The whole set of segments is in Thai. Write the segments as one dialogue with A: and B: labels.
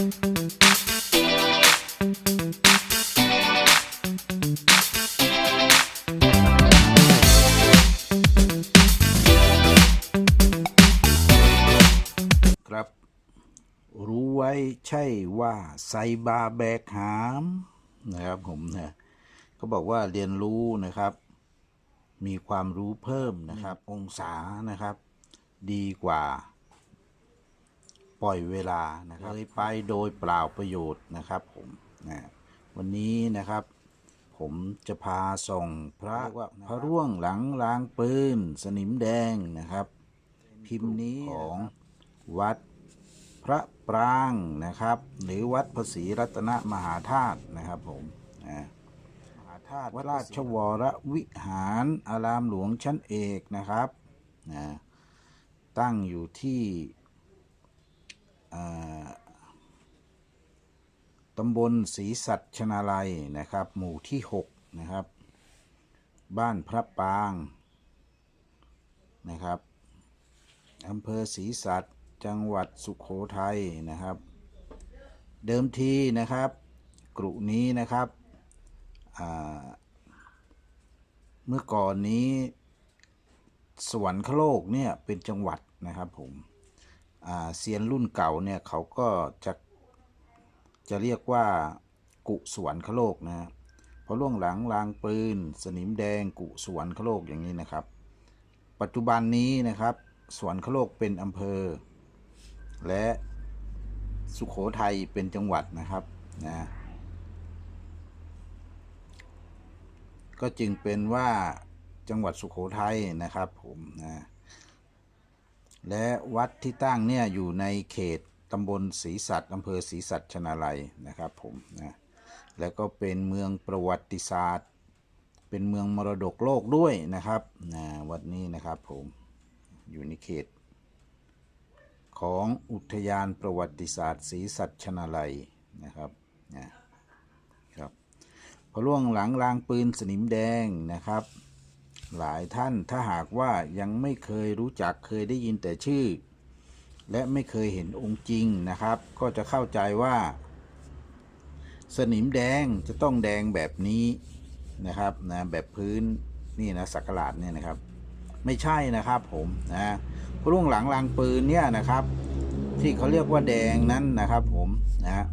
A: ครับ รู้ไว้ใช่ว่าไซบาแบกหามนะครับผมนะเขาบอกว่าเรียนรู้นะครับ มีความรู้เพิ่มนะครับ องศานะครับ ดีกว่า ปล่อยเวลานะครับเลยไปโดยเปล่าประโยชน์นะครับผมนะวันนี้นะครับ ผมจะพาส่งพระพระร่วงหลังรางปืน สนิมแดงนะครับ พิมพ์นี้ของวัดพระปรางนะครับ หรือวัดภศรีรัตนมหาธาตุนะครับผมนะมหาธาตุวัดราชวรวิหารอารามหลวงชั้นเอกนะครับนะตั้งอยู่ที่อ่า ตำบลศรีสัตชนาลัยนะครับ หมู่ที่ 6 นะครับ บ้านพระปางนะครับอำเภอศรีสัตว์จังหวัดสุขโขทัยนะครับ เดิมทีนะครับกรุนี้นะครับเมื่อก่อนนี้สวรรคโลกเนี่ยเป็นจังหวัดนะครับผม เซียนรุ่นเก่าเนี่ยเขาก็จะจะเรียกว่ากุสวรรคโลกนะ เพราะล่วงหลังรางปืน สนิมแดงกุสวรรคโลกอย่างนี้นะครับ ปัจจุบันนี้นะครับ สวนคโลกเป็นอำเภอ และสุขโขทัยเป็นจังหวัดนะครับนะก็จึงเป็นว่าจังหวัดสุขโขทัยนะครับผมนะ และวัดที่ตั้งเนี่ยอยู่ในเขตตำบลศรีสัตว์อำเภอศรีสัตชนาลัยนะครับผมนะแล้วก็เป็นเมืองประวัติศาสตร์ เป็นเมืองมรดกโลกด้วยนะครับนะวัดนี้นะครับผมอยู่ในเขต ของอุทยานประวัติศาสตร์ศรีสัตชนาลัยนะครับนะครับพอล่วงหลังรางปืนสนิมแดงนะครับ หลายท่านถ้าหากว่ายังไม่เคยรู้จักเคยได้ยินแต่ชื่อ และไม่เคยเห็นองค์จริงนะครับ ก็จะเข้าใจว่า สนิมแดงจะต้องแดงแบบนี้นะครับนะแบบพื้นนี่นะสักหลาดเนี่ยนะครับ ไม่ใช่นะครับผมนะรุ่งหลังรางปืนเนี่ยนะครับ ที่เขาเรียกว่าแดงนั้นนะครับผมนะ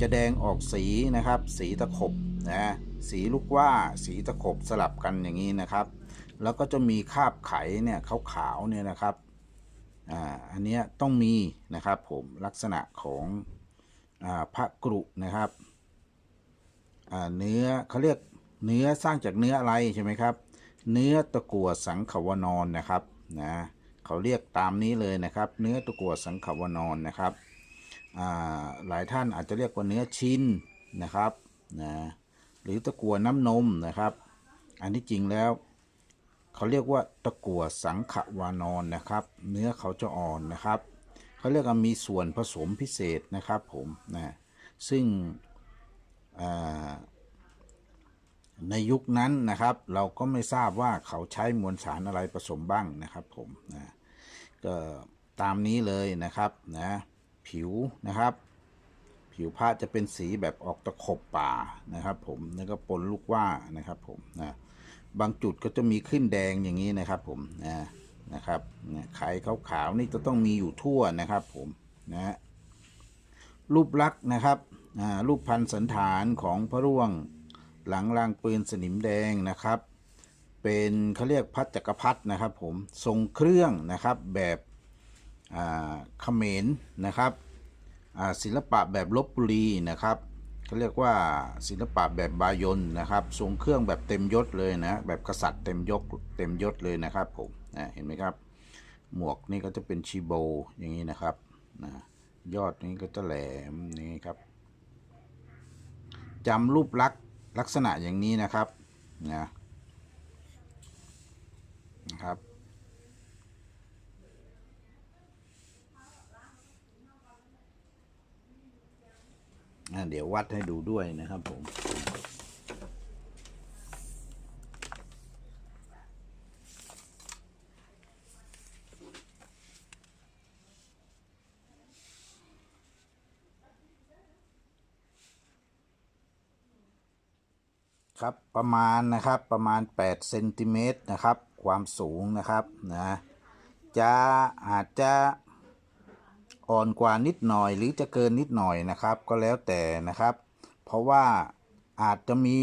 A: จะแดงออกสีนะครับ สีตะขบนะสีลูกว่าสีตะขบสลับกันอย่างนี้นะครับ แล้วก็จะมีคาบไขเนี่ยขาวๆเนี่ยนะครับอ่าอันนี้ต้องมีนะครับผมลักษณะของอ่าพระกรุนะครับอ่าเนื้อเขาเรียกเนื้อสร้างจากเนื้ออะไรใช่ไหมครับ เนื้อตะกั่วสังขวนอนนะครับนะเขาเรียกตามนี้เลยนะครับ เนื้อตะกั่วสังขวนอนนะครับอ่าหลายท่านอาจจะเรียกว่าเนื้อชิ้นนะครับนะหรือตะกั่วน้ำนมนะครับ อันที่จริงแล้ว เขาเรียกว่าตะกั่วสังขวานอนนะครับ เนื้อเขาจะอ่อนนะครับ เขาเรียกว่ามีส่วนผสมพิเศษนะครับผมนะซึ่งในยุคนั้นนะครับ เราก็ไม่ทราบว่าเขาใช้มวลสารอะไรผสมบ้างนะครับผมนะก็ตามนี้เลยนะครับนะผิวนะครับ ผิวผ้าจะเป็นสีแบบออกตะขบป่านะครับ ผมแล้วก็ปนลูกว่านะครับผมนะ บางจุดก็จะมีขึ้นแดงอย่างนี้นะครับผมนะนะครับไข่ขาวๆนี่จะต้องมีอยู่ทั่วนะครับผมนะรูปลักษณ์นะครับรูปพันธ์สันฐานของพระร่วงหลังรางปืนสนิมแดงนะครับ เป็นเขาเรียกพัดจักรพรรดินะครับผมทรงเครื่องนะครับแบบเขมรนะครับศิลปะแบบลบบุรีนะครับ เขาเรียกว่าศิลปะแบบบายนนะครับทรงเครื่องแบบเต็มยศเลยนะแบบกษัตริย์เต็มยศเต็มยศเลยนะครับผมนะเห็นไหมครับ หมวกนี่ก็จะเป็นชีโบอย่างนี้นะครับนะยอดนี้ก็จะแหลมนี่ครับจำรูปลักษณ์ลักษณะอย่างนี้นะครับนะนะครับ นะเดี๋ยววัดให้ดูด้วยนะครับผมครับประมาณนะครับประมาณ8เซนติเมตรนะครับ ความสูงนะครับนะจะอาจจะ อ่อนกว่านิดหน่อย หรือจะเกินนิดหน่อยนะครับ ก็แล้วแต่นะครับ เพราะว่าอาจจะมี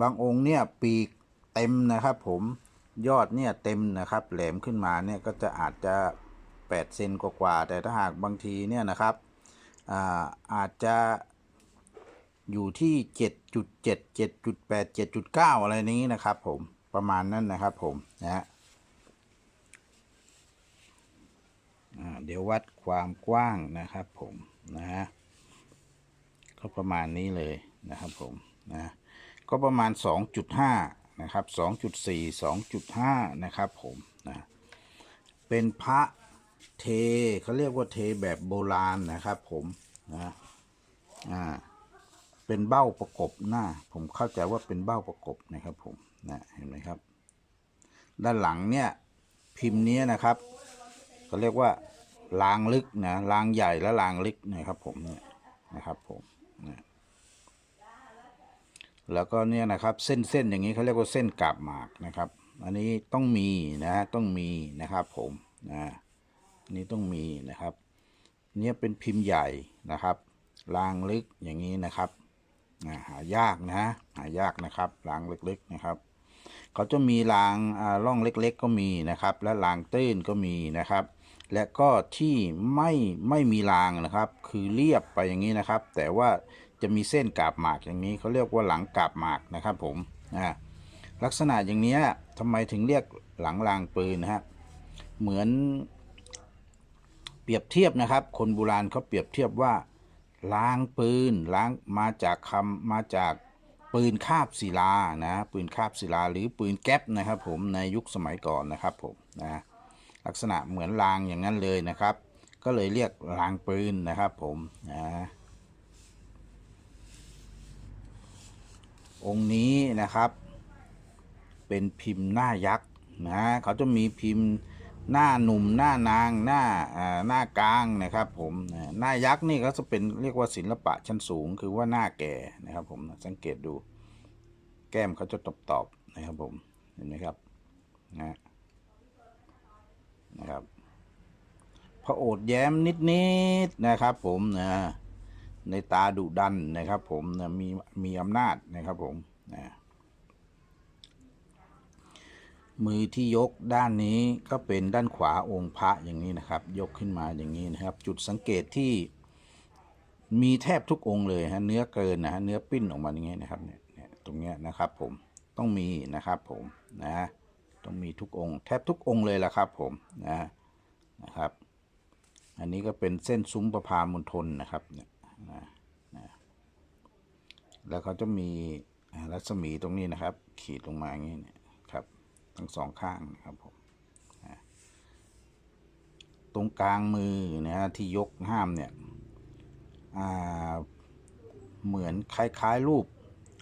A: บางองค์เนี่ยปีกเต็มนะครับ ผมยอดเนี่ยเต็มนะครับ แหลมขึ้นมาเนี่ยก็จะอาจจะ8เซนกว่าๆแต่ถ้าหากบางทีเนี่ยนะครับอาอาจจะอยู่ที่ 7.7 7.8 7.9 อะไรนี้นะครับ ผมประมาณนั้นนะครับ ผมนะฮะอ่า เดี๋ยววัดความกว้างนะครับผมนะฮะก็ประมาณนี้เลยนะครับผมนะก็ประมาณ 2.5 นะครับ 2.4 2.5 นะครับผมนะเป็นพระเทเขาเรียกว่าเทแบบโบราณนะครับผมนะอ่าเป็นเบ้าประกบหน้า ผมเข้าใจว่าเป็นเบ้าประกบนะครับผมนะเห็นไหมครับ ด้านหลังเนี่ยพิมพ์นี้นะครับ ก็เรียกว่าลางลึกนะลางใหญ่และลางลึกนะครับผมเนี่ยนะครับผมนะแล้วก็เนี่ยนะครับเส้นเส้นอย่างนี้เขาเรียกว่าเส้นกาบหมากนะครับ อันนี้ต้องมีนะต้องมีนะครับผมนะอันนี้ต้องมีนะครับ เนี่ยเป็นพิมพ์ใหญ่นะครับลางลึกอย่างนี้นะครับหายากนะหายากนะครับรางเล็กๆนะครับเขาจะมีรางอ่าร่องเล็ก ๆ ก็มีนะครับ และรางตื้นก็มีนะครับ และก็ที่ไม่ไม่มีรางนะครับ คือเรียบไปอย่างนี้นะครับ แต่ว่าจะมีเส้นกาบหมากอย่างนี้เขาเรียกว่าหลังกาบหมากนะครับผมอ่าลักษณะอย่างนี้ทำไมถึงเรียกหลังรางปืนนะฮะเหมือนเปรียบเทียบนะครับ คนโบราณเขาเปรียบเทียบว่าล้างปืนล้างมาจากคำมาจากปืนคาบศิลานะปืนคาบศิลาหรือปืนแก๊ปนะครับผมในยุคสมัยก่อนนะครับผมนะ ลักษณะเหมือนลางอย่างนั้นเลยนะครับ ก็เลยเรียกลางปืนนะครับผมนะองค์นี้นะครับ เป็นพิมพ์หน้ายักษ์นะเขาจะมีพิมพ์หน้าหนุ่มหน้านางหน้าอ่าหน้ากลางนะครับผมหน้ายักษ์นี่ก็จะเป็นเรียกว่าศิลปะชั้นสูง คือว่าหน้าแก่นะครับผมสังเกตดู แก้มเขาจะตอบๆนะครับผมเห็นไหมครับนะ นะครับพระโอษฐ์แย้มนิดๆนะครับ ผมนะในตาดุดันนะครับ ผมนะมีมีอำนาจนะครับ ผมนะมือที่ยกด้านนี้ก็เป็นด้านขวาองค์พระอย่างนี้นะครับ ยกขึ้นมาอย่างนี้นะครับ จุดสังเกตที่มีแทบทุกองค์เลยฮะเนื้อเกินนะฮะเนื้อปิ้นออกมาอย่างนี้นะครับเนี่ยเนี่ยตรงเนี้ยนะครับ ผมต้องมีนะครับ ผมนะ ต้องมีทุกองค์ แทบทุกองค์เลยละครับผมนะนะครับ อันนี้ก็เป็นเส้นซุ้มประพามณฑลนะครับเนี่ยนะนะแล้วเขาจะมีรัศมีตรงนี้นะครับ ขีดลงมาอย่างนี้นครับ ทั้งสองข้างนะครับผมนะตรงกลางมือนะฮะที่ยกห้ามเนี่ยอ่าเหมือนคล้ายๆรูป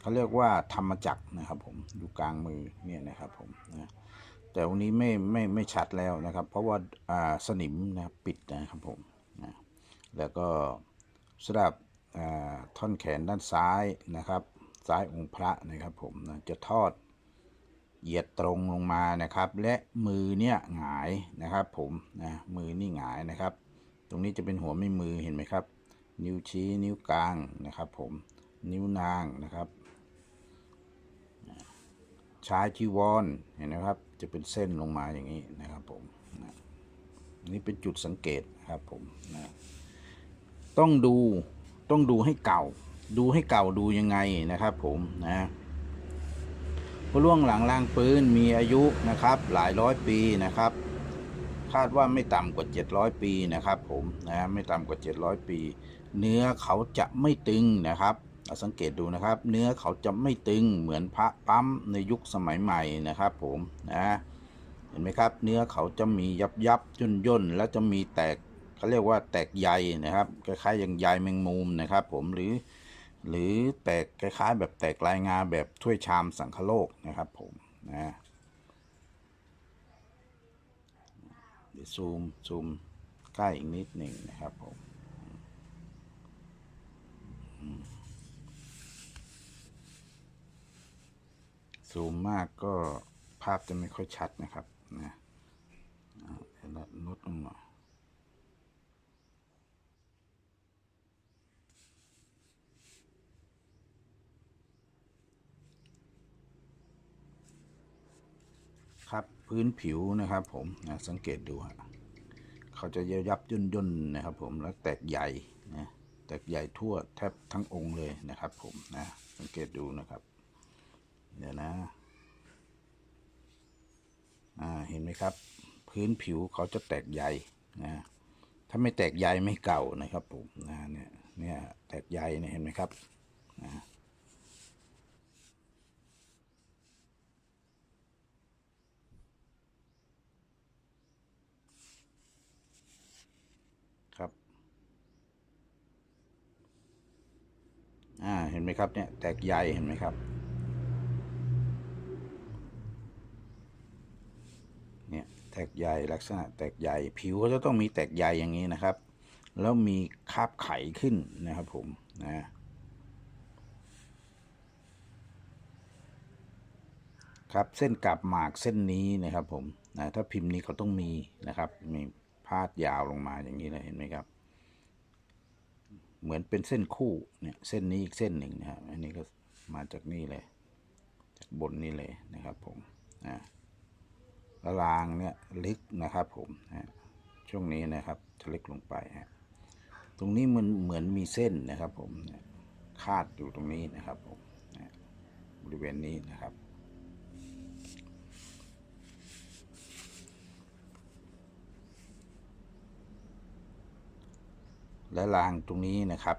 A: เขาเรียกว่าธรรมจักรนะครับผมอยู่กลางมือเนี่ยนะครับผมนะ แต่วันนี้ไม่ไม่ไม่ชัดแล้วนะครับ เพราะว่าอ่าสนิมนะปิดนะครับผมนะแล้วก็สำหรับอ่าท่อนแขนด้านซ้ายนะครับ ซ้ายองค์พระนะครับผมนะจะทอดเหยียดตรงลงมานะครับ และมือเนี่ยหงายนะครับผมนะมือนี่หงายนะครับ ตรงนี้จะเป็นหัวไม่มือเห็นไหมครับ นิ้วชี้นิ้วกลางนะครับ ผมนิ้วนางนะครับ ชายจีวรเห็นนะครับ จะเป็นเส้นลงมาอย่างนี้นะครับผมนะนี่เป็นจุดสังเกตครับผมนะต้องดูต้องดูให้เก่า ดูให้เก่าดูยังไงนะครับผมนะพระล่วงหลังรางปืนมีอายุนะครับ หลายร้อยปีนะครับ คาดว่าไม่ต่ำกว่า 700 ปีนะครับ ผมนะไม่ต่ำกว่า 700 ปี เนื้อเขาจะไม่ตึงนะครับ สังเกตดูนะครับ เนื้อเขาจะไม่ตึงเหมือนพระปั๊มในยุคสมัยใหม่นะครับ ผมนะเห็นไหมครับ เนื้อเขาจะมียับยับย่นย่นแล้วจะมีแตกเขาเรียกว่าแตกใยนะครับคล้ายๆอย่างใยแมงมุมนะครับ ผมหรือ หรือแตกคล้ายๆ แบบแตกลายงาแบบถ้วยชามสังคโลกนะครับ ผมนะเดี๋ยวซูมซูมใกล้อีกนิดหนึ่งนะครับผม ซูมมากก็ภาพจะไม่ค่อยชัดนะครับนะเอาเดี๋ยวลดลงหน่อยครับพื้นผิวนะครับผมนะสังเกตดูฮะเขาจะยับยับย่นย่นๆนะครับผมแล้วแตกใหญ่นะแตกใหญ่ทั่วแทบทั้งองค์เลยนะครับผมนะสังเกตดูนะครับ เดี๋ยวนะ อ่า เห็นไหมครับ พื้นผิวเขาจะแตกใยนะ ถ้าไม่แตกใยไม่เก่านะครับผมนะเนี่ยเนี่ยแตกใยเนี่ยเห็นไหมครับนะครับอ่า เห็นไหมครับเนี่ย แตกใยเห็นไหมครับ เนี่ย แตกใยลักษณะแตกใยผิวก็จะต้องมีแตกใยอย่างนี้นะครับ แล้วมีคาบไขขึ้นนะครับผมนะครับเส้นกาบหมากเส้นนี้นะครับผมนะถ้าพิมพ์นี้เขาต้องมีนะครับ มีพาดยาวลงมาอย่างนี้เลยเห็นไหมครับ เหมือนเป็นเส้นคู่เนี่ยเส้นนี้อีกเส้นหนึ่งนะครับอันนี้ก็มาจากนี่เลย จากบนนี่เลยนะครับผมนะ ละลางเนี่ยลึกนะครับผมนะช่วงนี้นะครับจะลึกลงไปฮะตรงนี้มันเหมือนมีเส้นนะครับผมคาดอยู่ตรงนี้นะครับผมบริเวณนี้นะครับ และรางตรงนี้นะครับ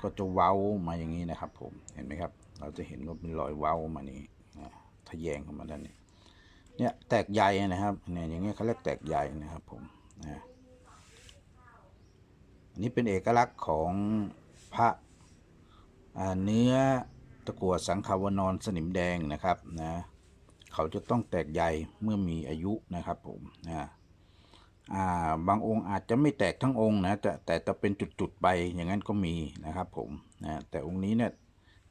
A: ก็จะเว้ามาอย่างนี้นะครับ ผมเห็นไหมครับ เราจะเห็นว่าเป็นรอยเว้ามานี่นะทะแยงเข้ามาด้านนี้ เนี่ยแตกใยนะครับเนี่ยอย่างเงี้ยเขาเรียกแตกใยนะครับผมนะอันนี้เป็นเอกลักษณ์ของพระเนื้อตะกั่วสังขาวนอนสนิมแดงนะครับนะเขาจะต้องแตกใยเมื่อมีอายุนะครับผมนะาบางองค์อาจจะไม่แตกทั้งองค์นะแต่แต่จะเป็นจุดๆไปอย่างนั้นก็มีนะครับผมนะแต่องค์นี้เนี่ย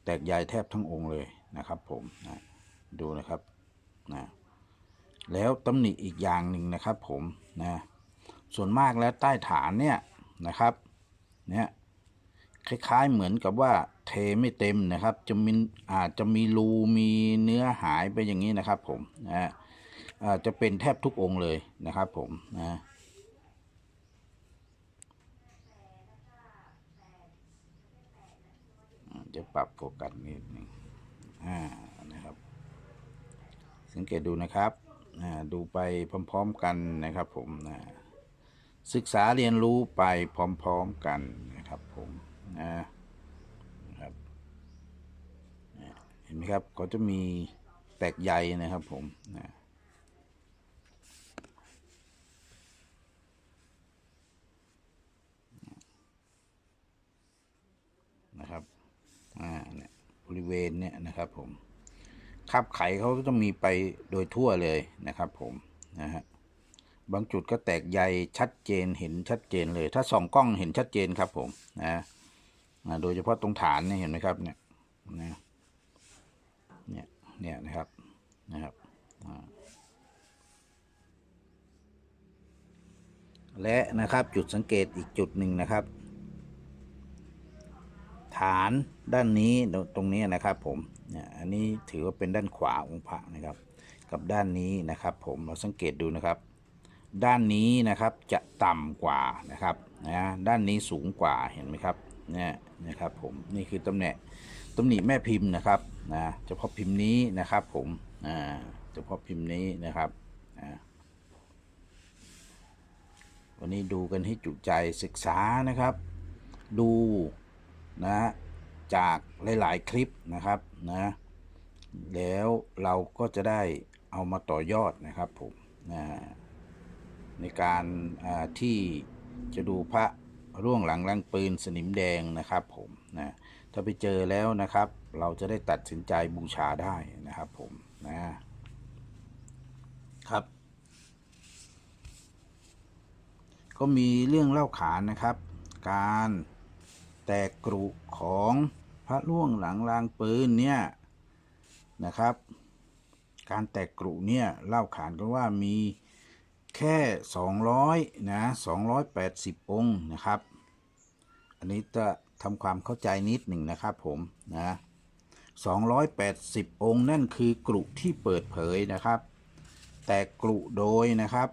A: แตกใยแทบทั้งองค์เลยนะครับผมนะดูนะครับนะ แล้วตำหนิอีกอย่างหนึ่งนะครับ ผมนะส่วนมากแล้วใต้ฐานเนี่ยนะครับเนี่ยคล้าย ๆ เหมือนกับว่าเทไม่เต็มนะครับ จะมีอาจจะมีรูมีเนื้อหายไปอย่างนี้นะครับ ผมนะอาจะเป็นแทบทุกองค์เลยนะครับ ผมนะจะปรับโฟกัสนิดหนึงอ่านะครับ สังเกตดูนะครับ ดูไปพร้อม ๆ กันนะครับผมนะศึกษาเรียนรู้ไปพร้อม ๆ กันนะครับผมนะครับเห็นไหมครับเขาจะมีแตกใยนะครับผมนะนะครับ อ่า เนี่ย บริเวณเนี่ยนะครับผม คาบไขเขาก็จะมีไปโดยทั่วเลยนะครับ ผมนะฮะบางจุดก็แตกใยชัดเจนเห็นชัดเจนเลย ถ้าส่องกล้องเห็นชัดเจนครับผมนะโดยเฉพาะตรงฐานเนี่ยเห็นไหมครับเนี่ยนะเนี่ยเนี่ยนะครับนะครับและนะครับจุดสังเกตอีกจุดหนึ่งนะครับ ฐานด้านนี้ตรงนี้นะครับผม นี่ยอันนี้ถือว่าเป็นด้านขวาองพระนะครับ กับด้านนี้นะครับ ผมเราสังเกตดูนะครับ ด้านนี้นะครับจะต่ำกว่านะครับนะด้านนี้สูงกว่าเห็นไหมครับเนี่ยนะครับผมนี่คือตำแหน่งตำหนิแม่พิมพ์นะครับนะเฉพาะพิมพ์นี้นะครับ ผมอ่าเฉพาะพิมพ์นี้นะครับอ่าวันนี้ดูกันให้จุใจศึกษานะครับ ดูนะ จากหลาย ๆ คลิปนะครับนะ แล้วเราก็จะได้เอามาต่อยอดนะครับผมนะในการที่จะดูพระร่วงหลังลังปืนสนิมแดงนะครับผมนะถ้าไปเจอแล้วนะครับ เราจะได้ตัดสินใจบูชาได้นะครับผมนะครับ ก็มีเรื่องเล่าขานนะครับ การแตกกรุของ ระล่วงหลังรางปืนเนี่ยนะครับ การแตกกรุเนี่ยเล่าขานกันว่ามีแค่ 200นะ280 องค์นะครับ อันนี้จะทำความเข้าใจนิดหนึ่งนะครับผมนะ280 องค์นั่นคือกรุที่เปิดเผยนะครับ แต่กรุโดยนะครับ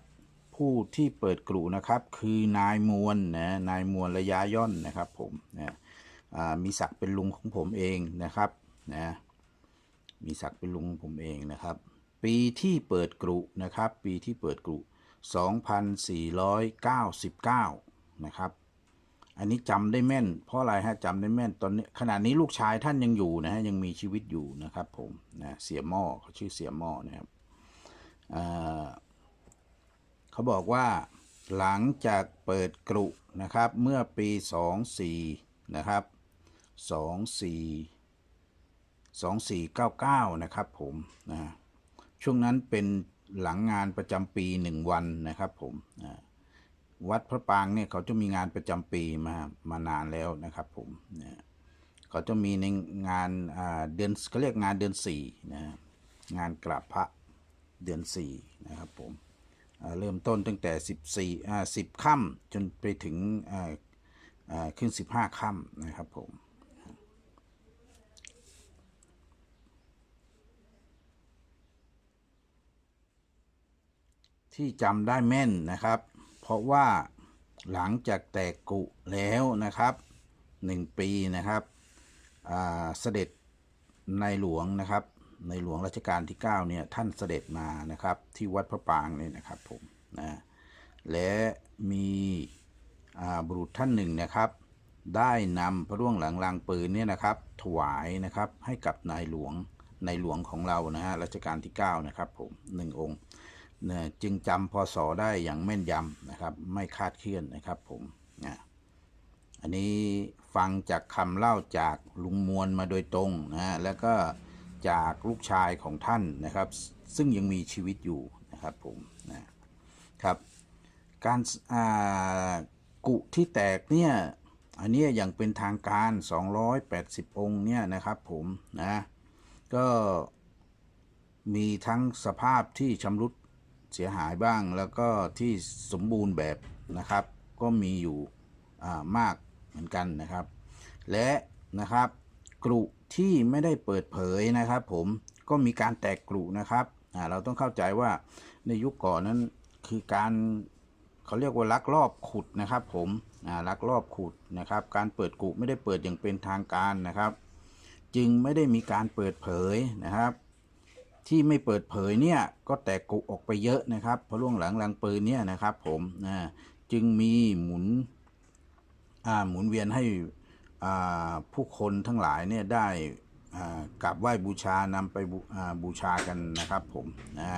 A: ผู้ที่เปิดกรุนะครับคือนายมวลนะนายมวลระยะย่อนนะครับผมนะ มีศักดิ์เป็นลุงของผมเองนะครับนะมีศักดิ์เป็นลุงของผมเองนะครับ ปีที่เปิดกรุนะครับ ปีที่เปิดกรุ 2499 นะครับ อันนี้จำได้แม่น เพราะอะไรฮะจำได้แม่นตอนนี้ขณะนี้ลูกชายท่านยังอยู่นะฮะยังมีชีวิตอยู่นะครับผมนะเสียหม้อเขาชื่อเสียหม้อนะครับเขาบอกว่าหลังจากเปิดกรุนะครับเมื่อปี 24นะครับ 24 2499 นะครับผมนะช่วงนั้นเป็นหลังงานประจำปี 1 วันนะครับผมนะวัดพระปางเนี่ยเขาจะมีงานประจำปีมามานานแล้วนะครับผมนะเขาจะมีในงานเดือนเขาเรียกงานเดือนสี่นะงานกราบพระเดือนสี่นะครับผมเริ่มต้นตั้งแต่สิบสี่อ่าสิบค่ำจนไปถึงอ่าอ่าขึ้นสิบห้าค่ำนะครับผม ที่จำได้แม่นนะครับ เพราะว่าหลังจากแตกกุแล้วนะครับหนึ่งปีนะครับเสด็จในหลวงนะครับ ในหลวงรัชกาลที่ 9 เนี่ย ท่านเสด็จมานะครับ ที่วัดพระปางเนี่ยนะครับผมนะและมีบุรุษท่านหนึ่งนะครับ ได้นำพระร่วงหลังรางปืนเนี่ยนะครับ ถวายนะครับให้กับนายหลวงในหลวงของเรานะฮะรัชกาลที่ 9 นะครับผมหนึ่งองค์ นี่ยจึงจำพศได้อย่างแม่นยำนะครับ ไม่คาดเคลื่อนนะครับผมนะอันนี้ฟังจากคำเล่าจากลุงมวลมาโดยตรงนะแล้วก็จากลูกชายของท่านนะครับ ซึ่งยังมีชีวิตอยู่นะครับผมนะครับการกุที่แตกเนี่ยอันนี้อย่างเป็นทางการ 280 องค์เนี่ยนะครับผมนะก็มีทั้งสภาพที่ชำรุด เสียหายบ้างแล้วก็ที่สมบูรณ์แบบนะครับ ก็มีอยู่มากเหมือนกันนะครับ และนะครับกรุที่ไม่ได้เปิดเผยนะครับ ผมก็มีการแตกกรุนะครับเราต้องเข้าใจว่าในยุคก่อนนั้นคือการเขาเรียกว่าลักลอบขุดนะครับ ผมลักลอบขุดนะครับ การเปิดกรุไม่ได้เปิดอย่างเป็นทางการนะครับ จึงไม่ได้มีการเปิดเผยนะครับ ที่ไม่เปิดเผยเนี่ยก็แตกกุออกไปเยอะนะครับเพราะล่วงหลังลังปืนเนี่ยนะครับผมนะจึงมีหมุนอ่าหมุนเวียนให้อ่าผู้คนทั้งหลายเนี่ยได้อ่ากราบไหว้บูชานำไปบูอ่าบูชากันนะครับผมนะ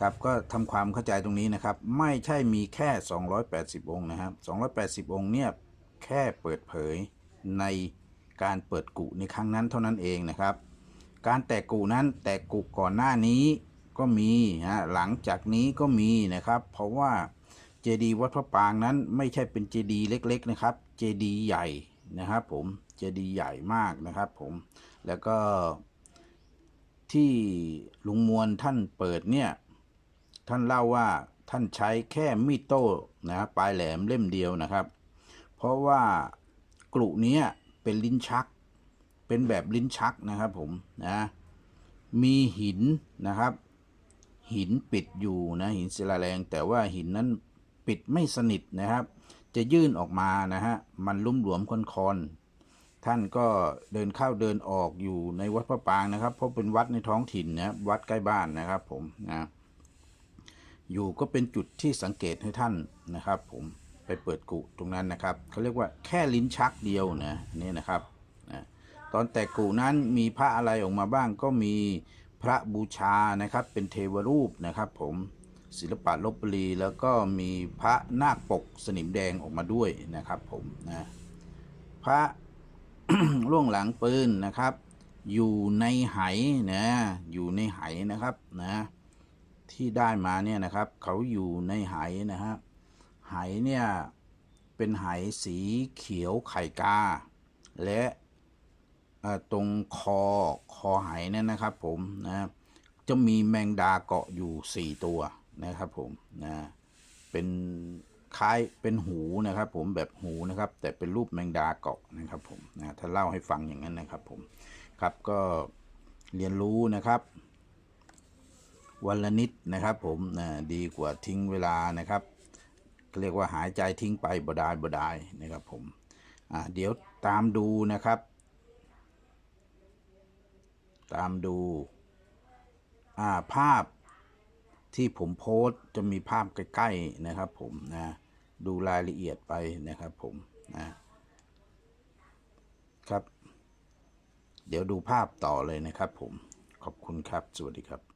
A: ครับก็ทำความเข้าใจตรงนี้นะครับ ไม่ใช่มีแค่ 280 องค์นะครับ 280 องค์เนี่ยแค่เปิดเผยในการเปิดกุในครั้งนั้นเท่านั้นเองนะครับ การแตกกูนั้นแตกกูก่อนหน้านี้ก็มีฮะหลังจากนี้ก็มีนะครับ เพราะว่าเจดีย์วัดพระปางนั้นไม่ใช่เป็นเจดีย์เล็ก ๆ นะครับ เจดีย์ใหญ่นะครับ ผมเจดีย์ใหญ่มากนะครับ ผมแล้วก็ที่ลุงมวลท่านเปิดเนี่ย ท่านเล่าว่าท่านใช้แค่มีดโต้นะครับปลายแหลมเล่มเดียวนะครับ เพราะว่ากรุเนี้ยเป็นลิ้นชัก เป็นแบบลิ้นชักนะครับผมนะมีหินนะครับ หินปิดอยู่นะหินศิลาแรง แต่ว่าหินนั้นปิดไม่สนิทนะครับ จะยื่นออกมานะฮะมันลุ่มหลวมคอนคอนๆท่านก็เดินเข้าเดินออกอยู่ในวัดพระปางนะครับ เพราะเป็นวัดในท้องถิ่นนะวัดใกล้บ้านนะครับผมนะอยู่ก็เป็นจุดที่สังเกตให้ท่านนะครับ ผมไปเปิดกุตรงนั้นนะครับเขาเรียกว่าแค่ลิ้นชักเดียวนะนี่นะครับ ตอนแตกกูนั้นมีพระอะไรออกมาบ้างก็มีพระบูชานะครับ เป็นเทวรูปนะครับ ผมศิลปะลบบุรีแล้วก็มีพระนาคปกสนิมแดงออกมาด้วยนะครับ ผมนะพระล่วงหลังปืนนะครับ อยู่ในไหนะอยู่ในไหนะครับนะที่ได้มาเนี่ยนะครับเขาอยู่ในไหนะฮะไหเนี่ยเป็นไหสีเขียวไข่กา และ ตรงคอคอหายเนี่ยนะครับผมนะจะมีแมงดาเกาะอยู่ 4 ตัวนะครับผมนะเป็นคล้ายเป็นหูนะครับผมแบบหูนะครับ แต่เป็นรูปแมงดาเกาะนะครับผมนะถ้าเล่าให้ฟังอย่างนั้นนะครับผมครับก็เรียนรู้นะครับ วันละนิดนะครับผมนะดีกว่าทิ้งเวลานะครับเรียกว่าหายใจทิ้งไปบดายบดายนะครับผมอ่าเดี๋ยวตามดูนะครับ ตามดู อ่าภาพที่ผมโพสต์จะมีภาพใกล้ๆนะครับ ผมนะ ดูรายละเอียดไปนะครับ ผมนะครับ เดี๋ยวดูภาพต่อเลยนะครับ ผมขอบคุณครับ สวัสดีครับ